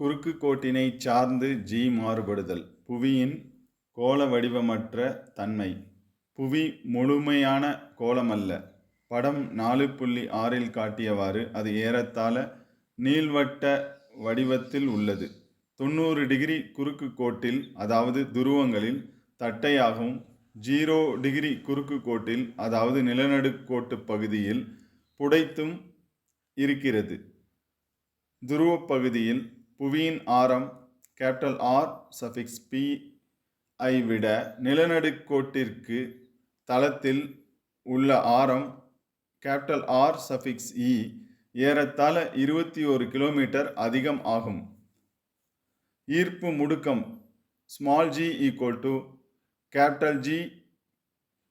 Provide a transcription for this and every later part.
குறுக்கு கோட்டினை சார்ந்து ஜி மாறுபடுதல். புவியின் கோள வடிவமற்ற தன்மை. புவி முழுமையான கோலமல்ல படம் நாலு புள்ளி ஆறில் காட்டியவாறு அது ஏறத்தாழ நீள்வட்ட வடிவத்தில் உள்ளது. தொண்ணூறு டிகிரி குறுக்கு கோட்டில் அதாவது துருவங்களில் தட்டையாகவும் ஜீரோ டிகிரி குறுக்கு கோட்டில் அதாவது நிலநடுக்கோட்டு பகுதியில் புடைத்தும் இருக்கிறது. துருவப்பகுதியில் புவியின் ஆரம் கேபிட்டல் ஆர் சஃபிக்ஸ் பி ஐ விட நிலநடுக்கோட்டிற்கு தளத்தில் உள்ள ஆரம் கேபிட்டல் ஆர் சஃபிக்ஸ் இ ஏறத்தாழ இருபத்தி ஒரு கிலோமீட்டர் அதிகம் ஆகும். ஈர்ப்பு முடுக்கம் small G equal to capital G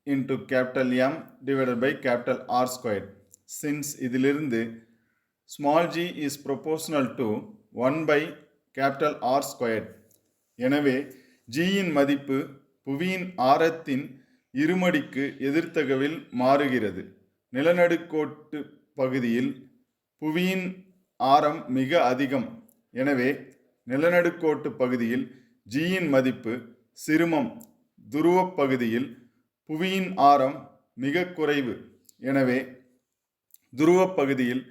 into capital M divided by capital R square since இதிலிருந்து small G is proportional to one by capital R square எனவே ஜியின் மதிப்பு புவியின் ஆரத்தின் இருமடிக்கு எதிர்த்தகவில் மாறுகிறது. நிலநடுக்கோட்டு பகுதியில் புவியின் ஆரம் மிக அதிகம். எனவே நிலநடுக்கோட்டு பகுதியில் ஜியின் மதிப்பு சிறுமம். துருவப் பகுதியில் புவியின் ஆரம் மிக குறைவு. எனவே துருவப் பகுதியில்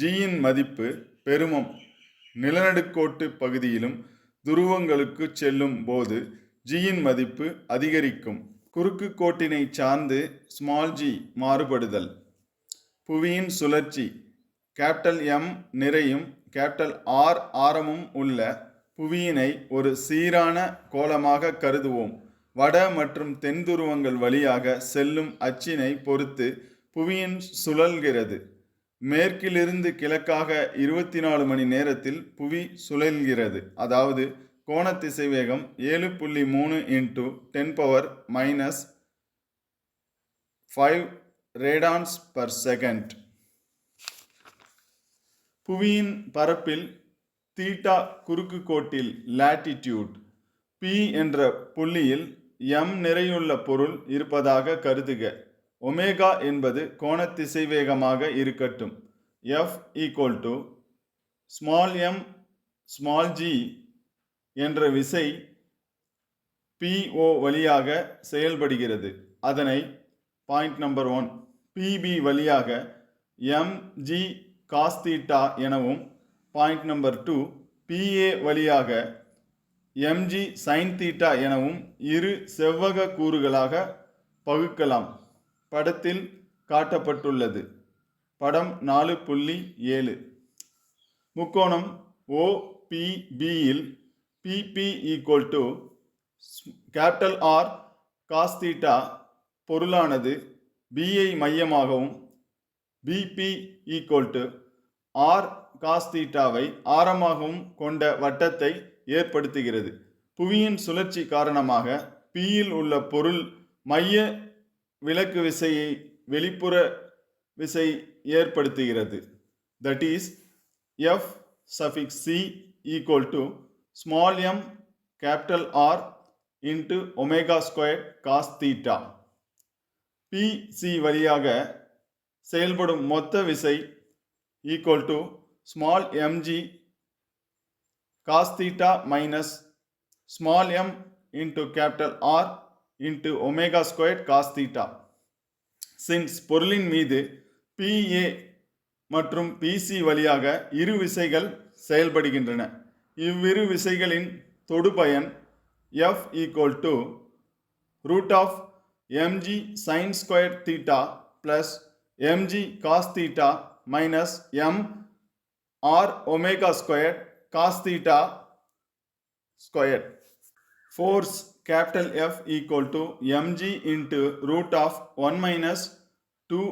ஜியின் மதிப்பு பெருமம். நிலநடுக்கோட்டு பகுதியிலும் துருவங்களுக்கு செல்லும் போது ஜியின் மதிப்பு அதிகரிக்கும். குறுக்கு கோட்டினை சார்ந்து ஸ்மால் ஜி மாறுபடுதல். புவியின் சுழற்சி. கேப்டல் எம் நிறையும் கேப்டல் ஆர் ஆரமும் உள்ள புவியினை ஒரு சீரான கோலமாக கருதுவோம். வட மற்றும் தென் துருவங்கள் வழியாக செல்லும் அச்சினை பொறுத்து புவியின் சுழல்கிறது. மேற்கிலிருந்து கிழக்காக இருபத்தி நாலு மணி நேரத்தில் புவி சுழல்கிறது. அதாவது கோண திசைவேகம் ஏழு புள்ளி மூணு into ten power minus five radians per second. புவியின் பரப்பில் தீட்டா குறுக்கு கோட்டில் லாட்டிடியூட் பி என்ற புள்ளியில் எம் நிறையுள்ள பொருள் இருப்பதாக கருதுக. ஒமேகா என்பது கோண திசைவேகமாக இருக்கட்டும். F equal to small M small G என்ற விசை பிஓ வழியாக செயல்படுகிறது. அதனை பாயிண்ட் நம்பர் ஒன் பிபி வழியாக எம்ஜி காஸ்தீட்டா எனவும் பாயிண்ட் நம்பர் டூ பிஏ வழியாக எம்ஜி சைன் தீட்டா எனவும் இரு செவ்வக கூறுகளாக பகுக்கலாம். படத்தில் காட்டப்பட்டுள்ளது. படம் நாலு புள்ளி ஏழு. முக்கோணம் ஓபிபியில் PP equal to capital R cos theta பொருளானது பிஐ மையமாகவும் பிபி ஈக்குவல் டு ஆர் காஸ்தீட்டாவை ஆரமாகவும் கொண்ட வட்டத்தை ஏற்படுத்துகிறது. புவியின் சுழற்சி காரணமாக பியில் உள்ள பொருள் மைய விலக்கு விசையை வெளிப்புற விசை ஏற்படுத்துகிறது. That is F suffix C equal to small M capital R into omega square cos theta PC வழியாக செயல்படும் மொத்த விசை equal to small MG cos theta minus small M into capital R into omega square cos theta since பொருளின் மீது BA மற்றும் PC வழியாக இரு விசைகள் செயல்படுகின்றன. இவ்விரு விசைகளின் தொடுபயன் F equal to root of MG sine square theta plus MG cos theta minus M R omega square cos theta square force capital F equal to mg into root of 1 minus 2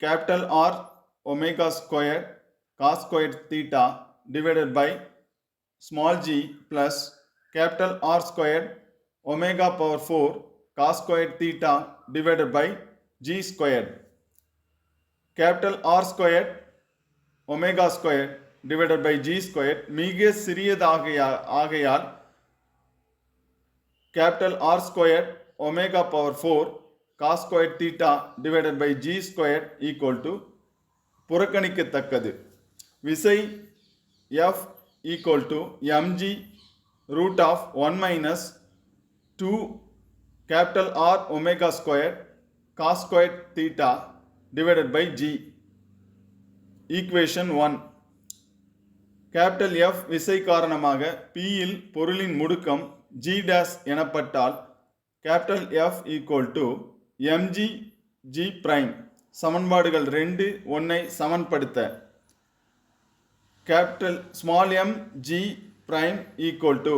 capital R omega square cos square theta divided by small g plus capital R square omega power 4 cos square theta divided by g square. Capital R square omega square divided by g square மிக சிறியதாகையா ஆகையால் capital R square omega power 4 cos square theta divided by g square equal to புறக்கணிக்கத்தக்கது. விசை F equal to M G root of one minus two capital R omega square cos square theta divided by G equation one capital F விசை காரணமாக பியில் பொருளின் முடுக்கம் G dash எனப்பட்டால் capital F equal to M G G prime சமன்பாடுகள் ரெண்டு ஒன்றை சமன்படுத்த. Capital small M G prime equal to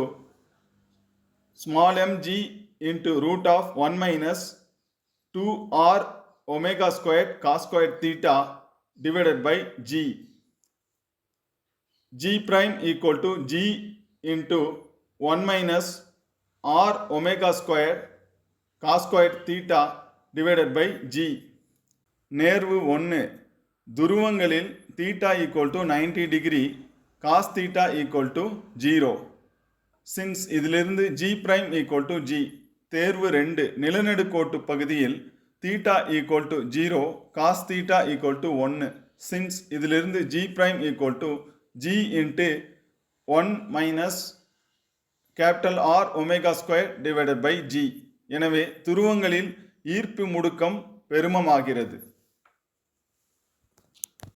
small M G into root of one minus two R omega square cos square theta divided by G G prime equal to G into one minus R omega square cos square theta divided by G நேர்வு ஒன்று துருவங்களில் theta equal to ninety degree cos theta equal to zero since இதிலிருந்து G prime equal to G தேர்வு ரெண்டு. நிலநடுக்கோட்டு பகுதியில் theta equal to zero cos theta equal to ஒன்று since இதிலிருந்து G prime equal to G into one minus capital R omega square divided by G எனவே துருவங்களில் ஈர்ப்பு முடுக்கம் பெருமமாகிறது.